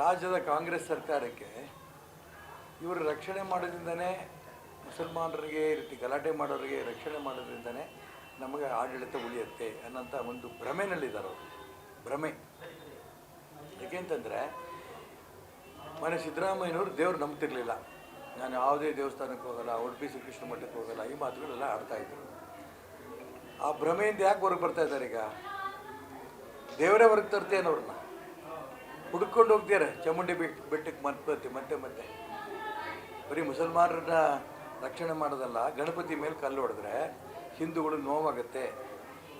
ರಾಜ್ಯದ ಕಾಂಗ್ರೆಸ್ ಸರ್ಕಾರಕ್ಕೆ ಇವರು ರಕ್ಷಣೆ ಮಾಡೋದ್ರಿಂದನೇ ಮುಸಲ್ಮಾನರಿಗೆ ಈ ರೀತಿ ಗಲಾಟೆ ಮಾಡೋರಿಗೆ ರಕ್ಷಣೆ ಮಾಡೋದ್ರಿಂದನೇ ನಮಗೆ ಆಡಳಿತ ಉಳಿಯುತ್ತೆ ಅನ್ನೋಂಥ ಒಂದು ಭ್ರಮೆನಲ್ಲಿದ್ದಾರೆ ಅವರು. ಭ್ರಮೆ. ಯಾಕೆಂತಂದರೆ ಮನೆ ಸಿದ್ದರಾಮಯ್ಯನವರು ದೇವ್ರು ನಂಬ್ತಿರ್ಲಿಲ್ಲ. ನಾನು ಯಾವುದೇ ದೇವಸ್ಥಾನಕ್ಕೆ ಹೋಗಲ್ಲ, ಉಡುಪಿ ಶ್ರೀಕೃಷ್ಣ ಮಠಕ್ಕೆ ಹೋಗಲ್ಲ, ಈ ಮಾತುಗಳೆಲ್ಲ ಆಡ್ತಾ ಇದ್ರು. ಆ ಭ್ರಮೆಯಿಂದ ಯಾಕೆ ಹೊರಗೆ ಬರ್ತಾ ಇದ್ದಾರೆ ಈಗ? ದೇವರೇ ಹೊರಗೆ ತರ್ತೇನೆ ಅವ್ರನ್ನ ಹುಡುಕೊಂಡು ಹೋಗ್ತೀರ ಚಾಮುಂಡಿ ಬೆಟ್ಟ ಬೆಟ್ಟಕ್ಕೆ ಮತ್ತೆ ಮತ್ತೆ ಮತ್ತೆ ಬರೀ ಮುಸಲ್ಮಾನರನ್ನ ರಕ್ಷಣೆ ಮಾಡೋದಲ್ಲ, ಗಣಪತಿ ಮೇಲೆ ಕಲ್ಲು ಹೊಡೆದ್ರೆ ಹಿಂದೂಗಳು ನೋವಾಗುತ್ತೆ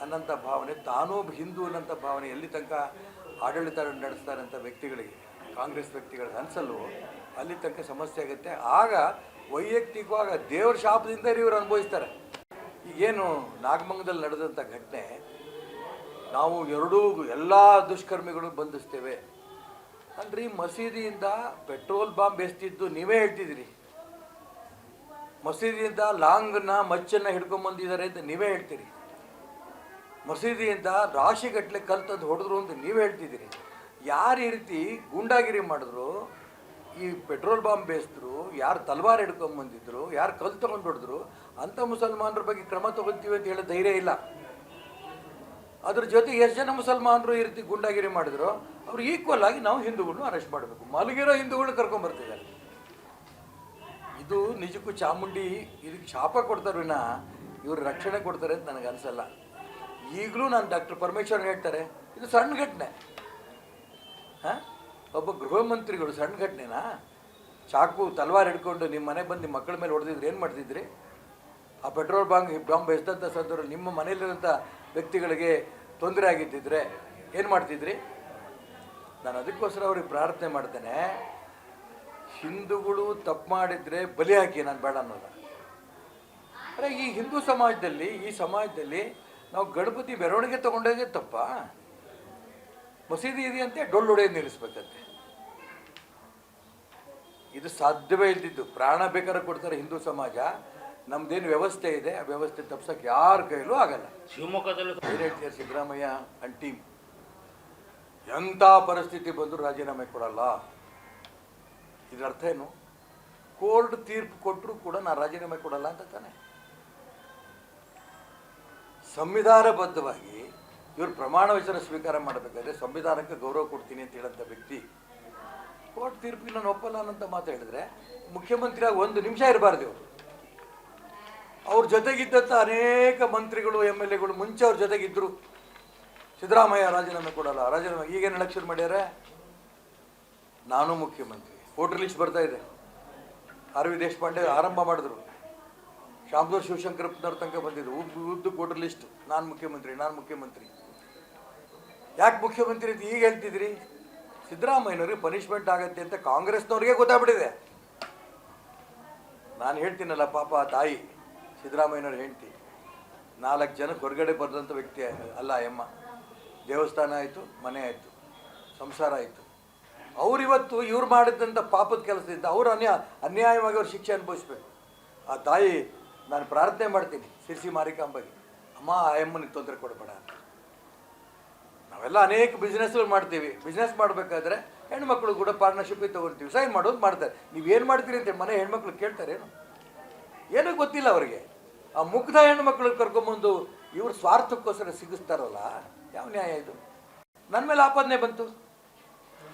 ಅನ್ನಂಥ ಭಾವನೆ, ತಾನೂ ಹಿಂದೂ ಅನ್ನೋಂಥ ಭಾವನೆ ಎಲ್ಲಿ ತನಕ ಆಡಳಿತ ನಡೆಸ್ತಾರಂಥ ವ್ಯಕ್ತಿಗಳಿಗೆ, ಕಾಂಗ್ರೆಸ್ ವ್ಯಕ್ತಿಗಳಿಗೆ ಅನಿಸಲು ಅಲ್ಲಿ ತನಕ ಸಮಸ್ಯೆ ಆಗುತ್ತೆ. ಆಗ ವೈಯಕ್ತಿಕವಾಗ ದೇವ್ರ ಶಾಪದಿಂದ ಇವರು ಅನುಭವಿಸ್ತಾರೆ. ಈಗೇನು ನಾಗಮಂಗದಲ್ಲಿ ನಡೆದಂಥ ಘಟನೆ, ನಾವು ಎರಡೂ ಎಲ್ಲ ದುಷ್ಕರ್ಮಿಗಳು ಬಂಧಿಸ್ತೇವೆ. ಅಂದ್ರೆ ಈ ಮಸೀದಿಯಿಂದ ಪೆಟ್ರೋಲ್ ಬಾಂಬ್ ಎಸ್ತಿದ್ದು ನೀವೇ ಹೇಳ್ತಿದ್ದೀರಿ. ಮಸೀದಿಯಿಂದ ಲಾಂಗ್ನ ಮಚ್ಚನ್ನ ಹಿಡ್ಕೊಂಬಂದಿದ್ದಾರೆ ಅಂತ ನೀವೇ ಹೇಳ್ತೀರಿ. ಮಸೀದಿಯಿಂದ ರಾಶಿಗಟ್ಟಲೆ ಗಟ್ಟಲೆ ತಂದು ಹೊಡೆದ್ರು ಅಂತ ನೀವೇ ಹೇಳ್ತಿದ್ದೀರಿ. ಯಾರು ಈ ರೀತಿ ಗೂಂಡಾಗಿರಿ ಮಾಡಿದ್ರು, ಈ ಪೆಟ್ರೋಲ್ ಬಾಂಬ್ ಬೇಸಿದ್ರು, ಯಾರು ತಲ್ವಾರ್ ಹಿಡ್ಕೊಂಬಂದಿದ್ರು ಯಾರು ಕಲ್ ತೊಗೊಂಡು ಹೊಡೆದ್ರು, ಅಂಥ ಮುಸಲ್ಮಾನರ ಬಗ್ಗೆ ಕ್ರಮ ತಗೊಳ್ತೀವಿ ಅಂತ ಹೇಳೋ ಧೈರ್ಯ ಇಲ್ಲ. ಅದ್ರ ಜೊತೆಗೆ ಎಷ್ಟು ಜನ ಮುಸಲ್ಮಾನರು ಈ ರೀತಿ ಗುಂಡಾಗಿರಿ ಮಾಡಿದ್ರು? ಅವ್ರು ಈಕ್ವಲ್ ಆಗಿ ನಾವು ಹಿಂದೂಗಳನ್ನ ಅರೆಸ್ಟ್ ಮಾಡಬೇಕು. ಮಲಗಿರೋ ಹಿಂದೂಗಳನ್ನ ಕರ್ಕೊಂಬರ್ತಿದ್ದಾರೆ ಇದು ನಿಜಕ್ಕೂ ಚಾಮುಂಡಿ, ಇದಕ್ಕೆ ಶಾಪ ಕೊಡ್ತಾರೆ ವಿನ ಇವರು ರಕ್ಷಣೆ ಕೊಡ್ತಾರೆ ಅಂತ ನನಗೆ ಅನಿಸಲ್ಲ. ಈಗಲೂ ನಾನು ಡಾಕ್ಟರ್ ಪರಮೇಶ್ವರ್ ಹೇಳ್ತಾರೆ, ಇದು ಸಣ್ಣ ಘಟನೆ. ಹಾಂ? ಒಬ್ಬ ಗೃಹ ಮಂತ್ರಿಗಳು ಸಣ್ಣ ಘಟನೆನಾ? ಚಾಕು, ತಲ್ವಾರ್ ಹಿಡ್ಕೊಂಡು ನಿಮ್ಮ ಮನೆಗೆ ಬಂದು ನಿಮ್ಮ ಮಕ್ಕಳ ಮೇಲೆ ಹೊಡೆದಿದ್ರೆ ಏನು ಮಾಡ್ತಿದ್ರಿ? ಆ ಪೆಟ್ರೋಲ್ ಬಾಂಬ್ ಬಾಂಬ್ ಎಷ್ಟಂತ ಸಂದರ್ಭ ನಿಮ್ಮ ಮನೆಯಲ್ಲಿರೋಂಥ ವ್ಯಕ್ತಿಗಳಿಗೆ ತೊಂದರೆ ಆಗಿದ್ದಿದ್ರೆ ಏನು ಮಾಡ್ತಿದ್ರಿ? ನಾನು ಅದಕ್ಕೋಸ್ಕರ ಅವ್ರಿಗೆ ಪ್ರಾರ್ಥನೆ ಮಾಡ್ತೇನೆ. ಹಿಂದೂಗಳು ತಪ್ಪು ಮಾಡಿದರೆ ಬಲಿ ಹಾಕಿ ನಾನು ಬೇಡ ಅನ್ನೋದು. ಅರೆ ಈ ಹಿಂದೂ ಸಮಾಜದಲ್ಲಿ ಈ ಸಮಾಜದಲ್ಲಿ ನಾವು ಗಣಪತಿ ಮೆರವಣಿಗೆ ತಗೊಂಡೋಗಿ ತಪ್ಪ? ಮಸೀದಿ ಇದೆಯಂತೆ ಡೊಳ್ಳು ಹೊಡೆಯೋದು ನಿಲ್ಲಿಸ್ಬೇಕಂತೆ. ಇದು ಸಾಧ್ಯವೇ ಇಲ್ದಿದ್ದು. ಪ್ರಾಣ ಬೇಕಾದ್ರೆ ಕೊಡ್ತಾರೆ ಹಿಂದೂ ಸಮಾಜ. ನಮ್ದೇನು ವ್ಯವಸ್ಥೆ ಇದೆ ಆ ವ್ಯವಸ್ಥೆ ತಪ್ಸಕ್ಕೆ ಯಾರ ಕೈಲೂ ಆಗಲ್ಲ. ಶಿವಮೊಗ್ಗದಲ್ಲಿ ಸಿದ್ದರಾಮಯ್ಯ ಅಂಡ್ ಟೀಮ್ ಎಂಥ ಪರಿಸ್ಥಿತಿ ಬಂದರೂ ರಾಜೀನಾಮೆ ಕೊಡಲ್ಲ. ಇದರ ಅರ್ಥ ಏನು? ಕೋರ್ಟ್ ತೀರ್ಪು ಕೊಟ್ಟರೂ ಕೂಡ ನಾನು ರಾಜೀನಾಮೆ ಕೊಡಲ್ಲ ಅಂತ ತಾನೆ. ಸಂವಿಧಾನಬದ್ಧವಾಗಿ ಇವರು ಪ್ರಮಾಣ ವಚನ ಸ್ವೀಕಾರ ಮಾಡಬೇಕಾದ್ರೆ ಸಂವಿಧಾನಕ್ಕೆ ಗೌರವ ಕೊಡ್ತೀನಿ ಅಂತ ಹೇಳಂಥ ವ್ಯಕ್ತಿ, ಕೋರ್ಟ್ ತೀರ್ಪಿಗೆ ನಾನು ಒಪ್ಪಲ್ಲ ಅನ್ನೋಂಥ ಮಾತು ಹೇಳಿದ್ರೆ ಮುಖ್ಯಮಂತ್ರಿಯಾಗಿ ಒಂದು ನಿಮಿಷ ಇರಬಾರ್ದು ಇವರು. ಅವ್ರ ಜೊತೆಗಿದ್ದಂಥ ಅನೇಕ ಮಂತ್ರಿಗಳು ಎಂ ಎಲ್ ಎಗಳು ಮುಂಚೆ ಅವ್ರ ಜೊತೆಗಿದ್ದರು ಸಿದ್ದರಾಮಯ್ಯ ರಾಜೀನಾಮೆ ಕೊಡಲ್ಲ. ರಾಜೀನಾಮೆ ಈಗೇನು ಎಲೆಕ್ಷನ್ ಮಾಡ್ಯಾರೆ? ನಾನು ಮುಖ್ಯಮಂತ್ರಿ. ವೋಟರ್ ಲಿಸ್ಟ್ ಬರ್ತಾ ಇದೆ. ಆರ್ ದೇಶಪಾಂಡೆ ಆರಂಭ ಮಾಡಿದ್ರು. ಶಾಮದೂರ್ ಶಿವಶಂಕರಪ್ಪನವ್ರ ತನಕ ಬಂದಿದ್ದು. ಉದ್ದು ಉದ್ದು ವೋಟರ್ ಲಿಸ್ಟ್ ನಾನು ಮುಖ್ಯಮಂತ್ರಿ ನಾನು ಮುಖ್ಯಮಂತ್ರಿ. ಯಾಕೆ ಮುಖ್ಯಮಂತ್ರಿ ಅಂತ ಈಗ ಹೇಳ್ತಿದ್ರಿ? ಸಿದ್ದರಾಮಯ್ಯನವ್ರಿಗೆ ಪನಿಷ್ಮೆಂಟ್ ಆಗತ್ತೆ ಅಂತ ಕಾಂಗ್ರೆಸ್ನವ್ರಿಗೆ ಗೊತ್ತಾಗ್ಬಿಟ್ಟಿದೆ. ನಾನು ಹೇಳ್ತೀನಲ್ಲ ಪಾಪ ತಾಯಿ, ಸಿದ್ದರಾಮಯ್ಯನವ್ರು ಹೆಂಡ್ತಿ. ನಾಲ್ಕು ಜನಕ್ಕೆ ಹೊರಗಡೆ ಬರೆದಂಥ ವ್ಯಕ್ತಿ ಅಲ್ಲ ಎಮ್ಮ. ದೇವಸ್ಥಾನ ಆಯಿತು, ಮನೆ ಆಯಿತು, ಸಂಸಾರ ಆಯಿತು. ಅವರಿವತ್ತು ಇವ್ರು ಮಾಡಿದಂಥ ಪಾಪದ ಕೆಲಸದಿಂದ ಅವರು ಅನ್ಯ, ಅನ್ಯಾಯವಾಗಿ ಅವ್ರು ಶಿಕ್ಷೆ ಅನುಭವಿಸ್ಬೇಕು. ಆ ತಾಯಿ, ನಾನು ಪ್ರಾರ್ಥನೆ ಮಾಡ್ತೀನಿ, ಸಿರ್ಸಿ ಮಾರಿಕಾಂಬಗೆ, ಅಮ್ಮ, ಆ ಅಮ್ಮನಿಗೆ ತೊಂದರೆ ಕೊಡಬೇಡ ನಾವೆಲ್ಲ ಅನೇಕ ಬಿಸ್ನೆಸ್ಗಳು ಮಾಡ್ತೀವಿ. ಬಿಸ್ನೆಸ್ ಮಾಡಬೇಕಾದ್ರೆ ಹೆಣ್ಮಕ್ಳು ಕೂಡ ಪಾರ್ಟ್ನರ್ಶಿಪ್ ತೊಗೊಳ್ತೀವಿ ಸೈನ್ ಮಾಡೋದು ಮಾಡ್ತಾರೆ. ನೀವು ಏನು ಮಾಡ್ತೀರಿ ಅಂತ ಮನೆ ಹೆಣ್ಮಕ್ಳು ಕೇಳ್ತಾರೆ ಏನು? ಏನೂ ಗೊತ್ತಿಲ್ಲ ಅವರಿಗೆ. ಆ ಮುಗ್ಧ ಹೆಣ್ಮಕ್ಳು ಕರ್ಕೊಂಬಂದು ಇವ್ರ ಸ್ವಾರ್ಥಕ್ಕೋಸ್ಕರ ಸಿಗಿಸ್ತಾರಲ್ಲ ಯಾವ ನ್ಯಾಯ ಇದು? ನನ್ನ ಮೇಲೆ ಆಪಾದನೆ ಬಂತು.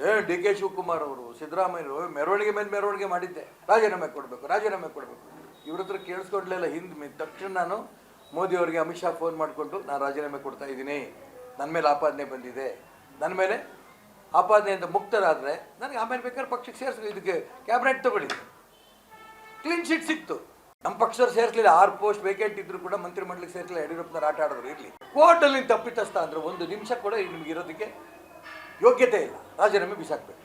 ಏ, ಡಿ ಕೆ ಶಿವಕುಮಾರ್ ಅವರು ಸಿದ್ದರಾಮಯ್ಯರು ಮೆರವಣಿಗೆ ಮೇಲೆ ಮೆರವಣಿಗೆ ಮಾಡಿದ್ದೆ. ರಾಜೀನಾಮೆ ಕೊಡಬೇಕು ರಾಜೀನಾಮೆ ಕೊಡಬೇಕು. ಇವ್ರ ಹತ್ರ ಕೇಳಿಸ್ಕೊಡ್ಲಿಲ್ಲ. ಹಿಂದೆ ತಕ್ಷಣ ನಾನು ಮೋದಿ ಅವರಿಗೆ ಅಮಿತ್ ಶಾ ಫೋನ್ ಮಾಡಿಕೊಂಡು ನಾನು ರಾಜೀನಾಮೆ ಕೊಡ್ತಾ ಇದ್ದೀನಿ. ನನ್ನ ಮೇಲೆ ಆಪಾದನೆ ಬಂದಿದೆ. ನನ್ನ ಮೇಲೆ ಆಪಾದನೆಯಿಂದ ಮುಕ್ತರಾದರೆ, ನನಗೆ ಆಮೇಲೆ ಬೇಕಾದ್ರೆ ಪಕ್ಷಕ್ಕೆ ಸೇರಿಸ್ಬೇಕು ಇದಕ್ಕೆ ಕ್ಯಾಬಿನೆಟ್ ತಗೊಳ್ಳಿ. ಕ್ಲೀನ್ ಶೀಟ್ ಸಿಕ್ತು. ನಮ್ಮ ಪಕ್ಷದವ್ರು ಸೇರಿಸಲಿಲ್ಲ, ಆರು ಪೋಸ್ಟ್ ವೇಕೆಂಟ್ ಇದ್ರು ಕೂಡ ಮಂತ್ರಿ ಮಂಡಲಕ್ಕೆ ಸೇರಿಸಲಿಲ್ಲ, ಯಡಿಯೂರಪ್ಪನವ್ರು ಆಟ ಆಡಿದ್ರು, ಇರಲಿ. ಕೋರ್ಟಲ್ಲಿ ತಪ್ಪಿತಸ್ಥ ಅಂದ್ರೆ ಒಂದು ನಿಮಿಷ ಕೂಡ ನಿಮ್ಗೆ ಇರೋದಕ್ಕೆ ಯೋಗ್ಯತೆ ಇಲ್ಲ. ರಾಜೀನಾಮೆ ಬಿಸಾಕ್ಬೇಕು.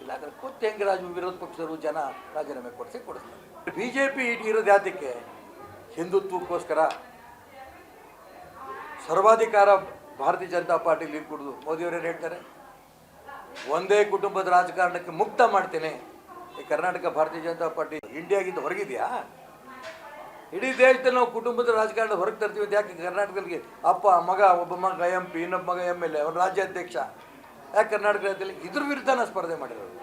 ಇಲ್ಲಾಂದ್ರೆ ಕೊತ್ತೆ ಹೆಂಗೆ ರಾಜ, ವಿರೋಧ ಪಕ್ಷದವರು ಜನ ರಾಜೀನಾಮೆ ಕೊಡಿಸಿ ಕೊಡಿಸ್ತಾರೆ. ಬಿ ಜೆ ಪಿ ಇರೋದು ಯಾತಕ್ಕೆ? ಹಿಂದುತ್ವಕ್ಕೋಸ್ಕರ. ಸರ್ವಾಧಿಕಾರ ಭಾರತೀಯ ಜನತಾ ಪಾರ್ಟಿಲಿ ಕುಡಿದು ಮೋದಿಯವರೇನು ಹೇಳ್ತಾರೆ? ಒಂದೇ ಕುಟುಂಬದ ರಾಜಕಾರಣಕ್ಕೆ ಮುಕ್ತ ಮಾಡ್ತೇನೆ. ಈ ಕರ್ನಾಟಕ ಭಾರತೀಯ ಜನತಾ ಪಾರ್ಟಿ ಇಂಡಿಯಾಗಿಂದ ಹೊರಗಿದೆಯಾ? ಇಡೀ ದೇಶದಲ್ಲಿ ನಾವು ಕುಟುಂಬದ ರಾಜಕಾರಣ ಹೊರಗೆ ತರ್ತೀವಿ ಅಂತ ಯಾಕೆ ಕರ್ನಾಟಕದಲ್ಲಿ ಅಪ್ಪ, ಮಗ, ಒಬ್ಬ ಮಗ, ಎಂ ಪಿ, ಇನ್ನೊಬ್ಬ ಮಗ ಎಂ ಎಲ್ ಎ, ಅವ್ರ ರಾಜ್ಯಾಧ್ಯಕ್ಷ. ಯಾಕೆ ಕರ್ನಾಟಕ ಇದ್ರ ವಿರುದ್ಧ ನಾನು ಸ್ಪರ್ಧೆ ಮಾಡಿರೋದು?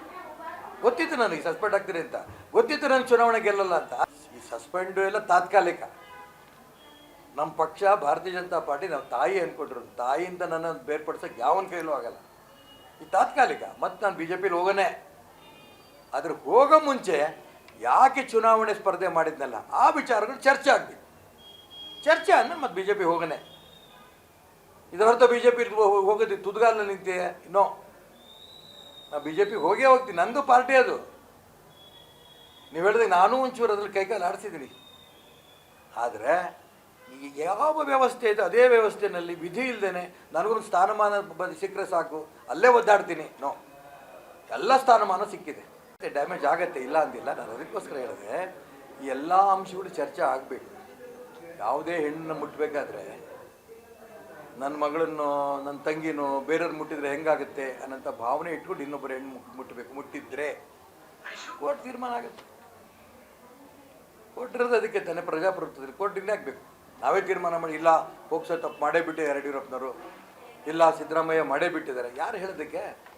ಗೊತ್ತಿತ್ತು ನನಗೆ ಸಸ್ಪೆಂಡ್ ಆಗ್ತೀರಿ ಅಂತ. ಗೊತ್ತಿತ್ತು ನಾನು ಚುನಾವಣೆ ಗೆಲ್ಲಲ್ಲ ಅಂತ. ಈ ಸಸ್ಪೆಂಡು ಎಲ್ಲ ತಾತ್ಕಾಲಿಕ. ನಮ್ಮ ಪಕ್ಷ, ಭಾರತೀಯ ಜನತಾ ಪಾರ್ಟಿ, ನಾವು ತಾಯಿ ಅಂದ್ಕೊಟ್ರು ತಾಯಿಯಿಂದ ನನ್ನನ್ನು ಬೇರ್ಪಡಿಸೋಕೆ ಯಾವನ ಕೈಲೂ ಆಗಲ್ಲ. ಈ ತಾತ್ಕಾಲಿಕ. ಮತ್ತು ನಾನು ಬಿ ಜೆ ಪಿಲಿ ಹೋಗೋನೆ. ಅದ್ರ ಹೋಗೋ ಮುಂಚೆ ಯಾಕೆ ಚುನಾವಣೆ ಸ್ಪರ್ಧೆ ಮಾಡಿದ್ನಲ್ಲ, ಆ ವಿಚಾರಗಳು ಚರ್ಚೆ ಆಗಲಿ ಚರ್ಚೆ ಅಂದ್ರೆ ಮತ್ತೆ ಬಿ ಜೆ ಪಿ ಹೋಗನೆ. ಇದರ ಹೊರತು ಬಿ ಜೆ ಪಿ ಹೋಗೋದು ತುದ್ಗಾಲ ನಿಂತೆ? ನೋ ನಾ ಬಿ ಜೆ ಪಿ ಹೋಗೇ ಹೋಗ್ತೀನಿ. ನಂದು ಪಾರ್ಟಿ ಅದು. ನೀವು ಹೇಳಿದ್ರೆ ನಾನೂ ಒಂಚೂರು ಅದ್ರಲ್ಲಿ ಕೈಕಾಲು ಆಡಿಸಿದ್ದೀನಿ ಆದರೆ ಈಗ ಯಾವ ವ್ಯವಸ್ಥೆ ಇದೆ, ಅದೇ ವ್ಯವಸ್ಥೆಯಲ್ಲಿ ವಿಧಿ ಇಲ್ಲದೇನೆ ನನಗೊಂದು ಸ್ಥಾನಮಾನ ಸಿಕ್ಕರೆ ಸಾಕು. ಅಲ್ಲೇ ಒದ್ದಾಡ್ತೀನಿ. ನೋ ಎಲ್ಲ ಸ್ಥಾನಮಾನ ಸಿಕ್ಕಿದೆ. ಡ್ಯಾಮೇಜ್ ಆಗತ್ತೆ ಇಲ್ಲ ಅಂದಿಲ್ಲ, ನಾನು ಅದಕ್ಕೋಸ್ಕರ ಹೇಳಿದೆ, ಈ ಎಲ್ಲ ಅಂಶಗಳು ಚರ್ಚೆ ಆಗಬೇಕು. ಯಾವುದೇ ಹೆಣ್ಣನ್ನು ಮುಟ್ಟಬೇಕಾದ್ರೆ ನನ್ನ ಮಗಳನ್ನು ನನ್ನ ತಂಗಿನೋ ಬೇರೆಯವ್ರು ಮುಟ್ಟಿದ್ರೆ ಹೆಂಗಾಗುತ್ತೆ ಅನ್ನೋಂಥ ಭಾವನೆ ಇಟ್ಕೊಂಡು ಇನ್ನೊಬ್ಬರು ಹೆಣ್ಣು ಮುಟ್- ಮುಟ್ಟಬೇಕು ಮುಟ್ಟಿದ್ರೆ ಕೋರ್ಟ್ ತೀರ್ಮಾನ ಆಗುತ್ತೆ. ಕೋರ್ಟ್ ಇರೋದು ಅದಕ್ಕೆ ತಾನೇ, ಪ್ರಜಾಪ್ರಭುತ್ವದಲ್ಲಿ ಕೋರ್ಟ್ ಇಲ್ಲೇ ಆಗಬೇಕು. ನಾವೇ ತೀರ್ಮಾನ ಮಾಡಿ, ಇಲ್ಲ ಹೋಗ್ಸೋ ತಪ್ಪು ಮಾಡೇ ಬಿಟ್ಟಿದ್ದಾರೆ ಯಡಿಯೂರಪ್ಪನವರು ಇಲ್ಲ ಸಿದ್ದರಾಮಯ್ಯ ಮಾಡೇ ಬಿಟ್ಟಿದ್ದಾರೆ. ಯಾರು ಹೇಳೋದಕ್ಕೆ?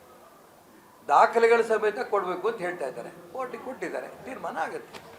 ದಾಖಲೆಗಳ ಸಮೇತ ಕೊಡಬೇಕು ಅಂತ ಹೇಳ್ತಾ ಇದ್ದಾರೆ. ಕೋರ್ಟಿಗೆ ಕೊಟ್ಟಿದ್ದಾರೆ. ತೀರ್ಮಾನ ಆಗುತ್ತೆ.